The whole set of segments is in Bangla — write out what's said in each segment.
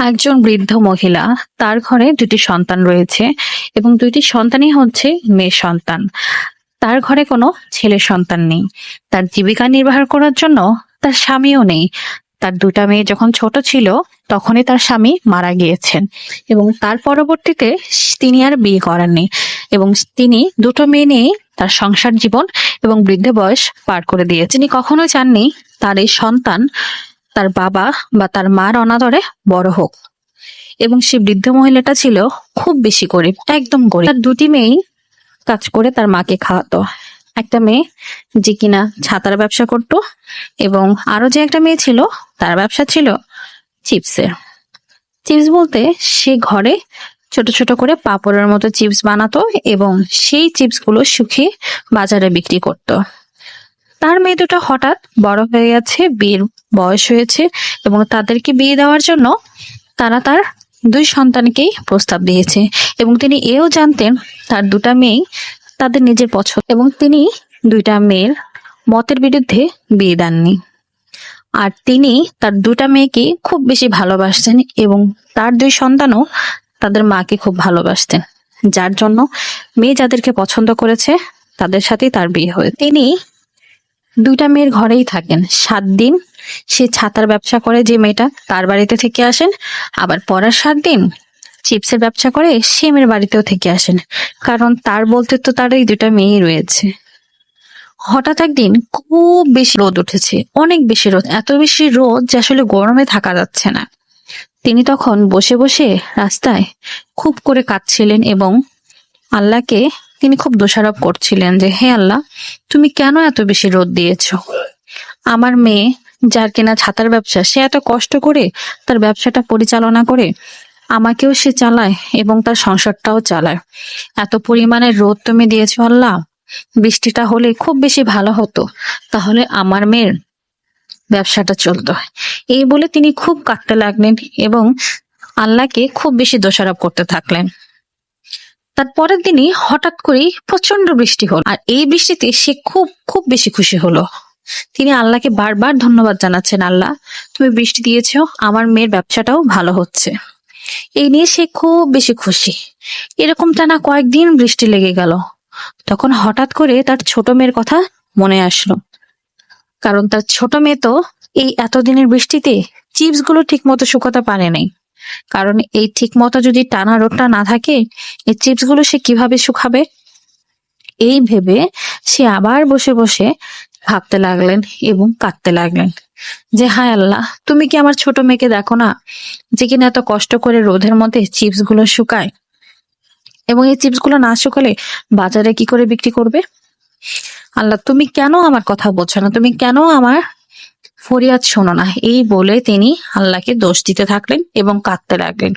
একজন বৃদ্ধ মহিলা, তার ঘরে দুটি সন্তান রয়েছে এবং দুইটি সন্তানই হচ্ছে মেয়ে সন্তান। তার ঘরে কোনো ছেলে সন্তান নেই। তার জীবিকা নির্বাহ করার জন্য তার স্বামীও নেই। তার দুটা মেয়ে যখন ছোট ছিল, তখনই তার স্বামী মারা গিয়েছেন এবং তার পরবর্তীতে তিনি আর বিয়ে করেননি এবং তিনি দুটো মেয়ে নিয়ে তার সংসার জীবন এবং বৃদ্ধ বয়স পার করে দিয়ে তিনি কখনো চাননি তার এই সন্তান তার বাবা বা তার মার অনাদরে বড় হোক। এবং সে বৃদ্ধ মহিলাটা ছিল খুব বেশি গরিব, একদম গরিব। তার দুটি মেয়েই কাজ করে তার মাকে খাওয়াতো। একটা মেয়ে যে কিনা ছাতার ব্যবসা করত এবং আরও যে একটা মেয়ে ছিল তার ব্যবসা ছিল চিপসের। চিপস বলতে সে ঘরে ছোট ছোট করে পাপড়ের মতো চিপস বানাতো এবং সেই চিপসগুলো শুকিয়ে বাজারে বিক্রি করতো। মেয়ে দুটো হঠাৎ বড় হয়ে গেছে, বিয়ের বয়স হয়েছে এবং তাদেরকে বিয়ে দেওয়ার জন্য তারা তার দুই সন্তানকেই প্রস্তাব দিয়েছে এবং তিনি এও জানতেন তার দুটা মেয়ে তাদের নিজের পছন্দ এবং তিনি দুইটা মেয়ের মতের বিরুদ্ধে বিয়ে দেননি। আর তিনি তার দুটা মেয়েকে খুব বেশি ভালোবাসতেন এবং তার দুই সন্তানও তাদের মাকে খুব ভালোবাসতেন। যার জন্য মেয়ে যাদেরকে পছন্দ করেছে, তাদের সাথেই তার বিয়ে হয়েছে। তিনি দুইটা মেয়ের ঘরেই থাকেন। সাত দিন সে ছাতার ব্যবসা করে যে মেয়েটা তার বাড়িতে থেকে আসেন। আবার পরের সাত দিন চিপসের ব্যবসা করে সে মেয়ের বাড়িতেও থেকে আসেন। কারণ তার বলতে তো তার এই দুটা মেয়ে রয়েছে। হঠাৎ একদিন খুব বেশি রোদ উঠেছে। অনেক বেশি রোদ। এত বেশি রোদ যে আসলে গরমে থাকা যাচ্ছে না। তিনি তখন বসে বসে রাস্তায় খুব করে কাঁদছিলেন এবং আল্লাহকে তিনি খুব দোষারোপ করছিলেন যে, হে আল্লাহ, তুমি কেন এত বেশি রোদ দিয়েছ? আমার মেয়ে, যার কিনা ছাতার ব্যবসা, সে এত কষ্ট করে তার ব্যবসাটা পরিচালনা করে, আমাকেও সে চালায় এবং তার সংসারটাও চালায়। এত পরিমাণে রোদ তুমি দিয়েছ আল্লাহ। বৃষ্টিটা হলে খুব বেশি ভালো হতো। তাহলে আমার মেয়ের ব্যবসাটা চলতো। এই বলে তিনি খুব কাঁদতে লাগলেন এবং আল্লাহকে খুব বেশি দোষারোপ করতে থাকলেন। তার পরের দিনই হঠাৎ করেই প্রচণ্ড বৃষ্টি হলো। আর এই বৃষ্টিতে সে খুব খুব বেশি খুশি হলো। তিনি আল্লাহকে বারবার ধন্যবাদ জানাচ্ছেন, আল্লাহ, তুমি বৃষ্টি দিয়েছ, আমার মেয়ের ব্যবসাটাও ভালো হচ্ছে। এই নিয়ে সে খুব বেশি খুশি। এরকম টানা কয়েকদিন বৃষ্টি লেগে গেল। তখন হঠাৎ করে তার ছোট মেয়ের কথা মনে আসলো। কারণ তার ছোট মেয়ে তো এই এতদিনের বৃষ্টিতে চিপসগুলো ঠিক মতো শুকাতে পারে নাই। কারণ এই ঠিক মতো যদি টানা রোদটা না থাকে, এই চিপসগুলো সে কীভাবে শুকাবে? এই ভেবে সে আবার বসে বসে ভাবতে লাগলেন এবং কাঁদতে লাগলেন যে, হায় আল্লাহ, তুমি কি আমার ছোট মেয়েকে দেখো না যে কিনা এত কষ্ট করে রোদের মধ্যে চিপসগুলো শুকায়? এবং এই চিপসগুলো না শুকালে বাজারে কি করে বিক্রি করবে? আল্লাহ, তুমি কেন আমার কথা বলছো না? তুমি কেন আমার ফরিয়াদ শোনো না। এই বলে তিনি আল্লাহকে দোষ দিতে থাকলেন এবং কাঁদতে লাগলেন।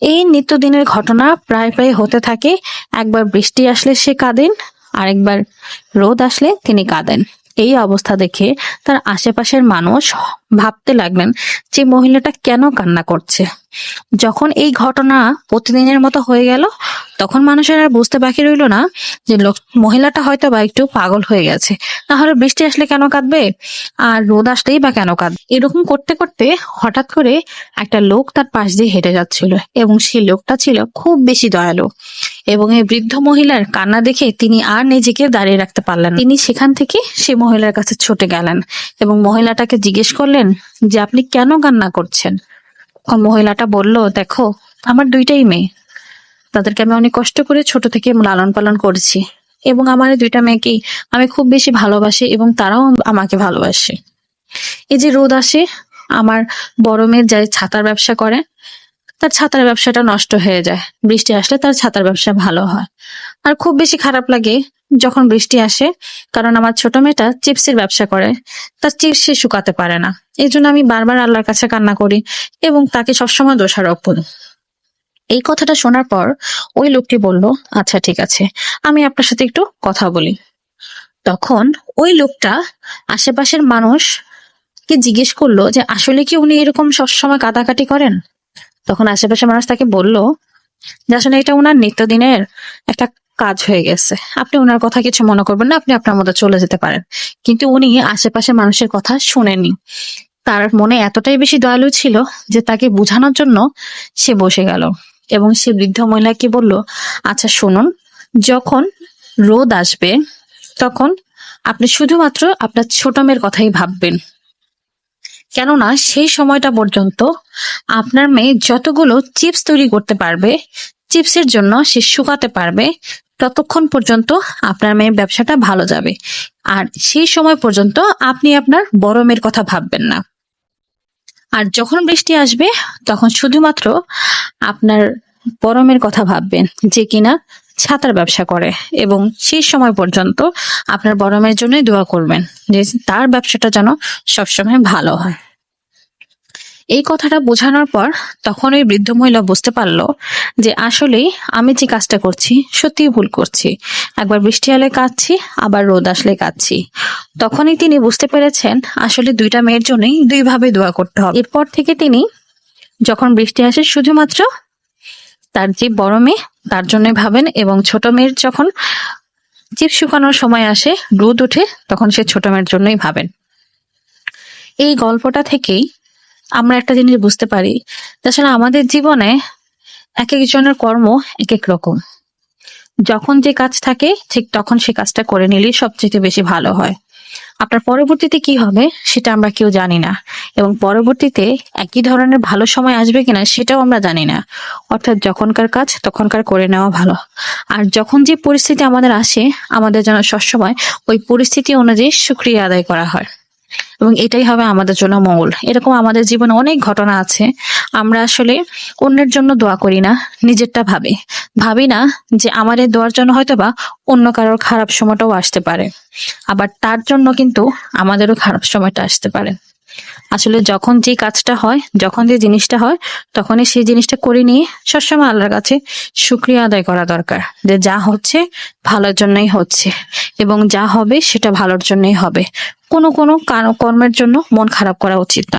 এই নিত্যদিনের ঘটনা প্রায় প্রায় হতে থাকে। একবার বৃষ্টি আসলে সে কাঁদেন, আরেকবার রোদ আসলে তিনি কাঁদেন। এই অবস্থা দেখে তার আশেপাশের মানুষ ভাবতে লাগলেন যে মহিলাটা কেন কান্না করছে। যখন এই ঘটনা প্রতিদিনের মতো হয়ে গেল, তখন মানুষের আর বুঝতে বাকি রইল না যে মহিলাটা হয়তো বা একটু পাগল হয়ে গেছে। তাহলে বৃষ্টি আসলে কেন কাঁদবে? আর রোদ আসলেই বা কেন কাঁদবে? এরকম করতে করতে হঠাৎ করে একটা লোক তার পাশ দিয়ে হেঁটে যাচ্ছিল এবং সেই লোকটা ছিল খুব বেশি দয়ালু। এবং এই বৃদ্ধ মহিলার কান্না দেখে তিনি আর নিজেকে দাঁড়িয়ে রাখতে পারলেন তিনি সেখান থেকে সে মহিলার কাছে ছুটে গেলেন এবং মহিলাটাকে জিজ্ঞেস করলেন যে, আপনি কেন কান্না করছেন? মহিলাটা বলল, দেখো, আমার দুইটাই মেয়ে। তাদেরকে আমি অনেক কষ্ট করে ছোট থেকে লালন পালন করেছি এবং আমার দুইটা মেয়েকেই আমি খুব বেশি ভালোবাসি এবং তারাও আমাকে ভালোবাসে। এই যে রোদ আসে, আমার বড় মেয়ের যাই ছাতার ব্যবসা করে তার ছাতার ব্যবসাটা নষ্ট হয়ে যায়। বৃষ্টি আসলে তার ছাতার ব্যবসা ভালো হয়। আর খুব বেশি খারাপ লাগে যখন বৃষ্টি আসে, কারণ আমার ছোট মেয়েটা চিপসের ব্যবসা করে। তার চিপস সে শুকাতে পারে না। এই জন্য আমি বারবার আল্লাহর কাছে কান্না করি এবং তাকে সবসময় দোষারোপ করি। এই কথাটা শোনার পর ওই লোকটি বলল আচ্ছা ঠিক আছে। আমি আপনার সাথে একটু কথা বলি। তখন ওই লোকটা আশেপাশের মানুষ কে জিজ্ঞেস করল যে, আসলে কি উনি এরকম সবসময় কাটাকাটি করেন? তখন আশেপাশের মানুষ তাকে বলল যে, আসলে এটা ওনার নিত্যদিনের একটা কাজ হয়ে গেছে। আপনি ওনার কথা কিছু মনে করবেন না, আপনি আপনার মতো চলে যেতে পারেন। কিন্তু উনি আশেপাশে মানুষের কথা শুনেনি তার মনে এতটাই বেশি দয়ালু ছিল যে, তাকে বোঝানোর জন্য সে বসে গেল এবং সে বৃদ্ধ মহিলাকে বলল আচ্ছা শুনুন, যখন রোদ আসবে, তখন আপনি শুধুমাত্র আপনার ছোট মেয়ের কথাই ভাববেন। কেননা সেই সময়টা পর্যন্ত আপনার মেয়ে যতগুলো চিপস তৈরি করতে পারবে, চিপসের জন্য সে শুকাতে পারবে, ততক্ষণ পর্যন্ত আপনার মেয়ের ব্যবসাটা ভালো যাবে। আর সেই সময় পর্যন্ত আপনি আপনার বড় মেয়ের কথা ভাববেন না। আর যখন বৃষ্টি আসবে, তখন শুধুমাত্র আপনার বড় কথা ভাববেন যে কিনা ছাতার ব্যবসা করে এবং সেই সময় পর্যন্ত আপনার বড় মেয়ের জন্যই দোয়া করবেন যে তার ব্যবসাটা যেন সবসময় ভালো হয়। এই কথাটা বোঝানোর পর তখন ওই বৃদ্ধ মহিলা বুঝতে পারল যে আসলেই আমি যে কাজটা করছি, সত্যিই ভুল করছি। একবার বৃষ্টি এলে কাঁদছি, আবার রোদ আসলে কাঁদছি। তখনই তিনি বুঝতে পেরেছেন আসলে দুইটা মেয়ের জন্যই দুইভাবে দোয়া করতে হবে। এরপর থেকে তিনি যখন বৃষ্টি আসে শুধুমাত্র তার যে বড় মেয়ে, তার জন্য ভাবেন এবং ছোট মেয়ের যখন চিপ শুকানোর সময় আসে, রোদ ওঠে, তখন সে ছোট মেয়ের জন্যই ভাবেন। এই গল্পটা থেকেই আমরা একটা জিনিস বুঝতে পারি। তাছাড়া আমাদের জীবনে এক একজনের কর্ম এক এক রকম। যখন যে কাজ থাকে, ঠিক তখন সে কাজটা করে নিলেই সবচেয়ে বেশি ভালো হয়। আপনার পরবর্তীতে কি হবে, সেটা আমরা কেউ জানি না। এবং পরবর্তীতে একই ধরনের ভালো সময় আসবে কিনা, সেটাও আমরা জানি না। অর্থাৎ যখনকার কাজ, তখনকার করে নেওয়া ভালো। আর যখন যে পরিস্থিতি আমাদের আসে, আমাদের যেন সবসময় ওই পরিস্থিতি অনুযায়ী সুক্রিয়া আদায় করা হয়। এবং এটাই হবে আমাদের জন্য মঙ্গল। এরকম আমাদের জীবনে অনেক ঘটনা আছে। আমরা আসলে অন্যের জন্য দোয়া করি না, নিজেরটা ভাবি। ভাবি না যে আমাদের দোয়ার জন্য হয়তো বা অন্য কারোর খারাপ সময়টাও আসতে পারে। আবার তার জন্য কিন্তু আমাদেরও খারাপ সময়টা আসতে পারে। আসলে যখন যে কাজটা হয়, যখন যে জিনিসটা হয়, তখনই সেই জিনিসটা করে নিয়ে সবসময় আল্লাহর কাছে শুক্রিয়া আদায় করা দরকার যে যা হচ্ছে ভালোর জন্যই হচ্ছে এবং যা হবে সেটা ভালোর জন্যই হবে। কোনো কোনো কারো- কর্মের জন্য মন খারাপ করা উচিত না।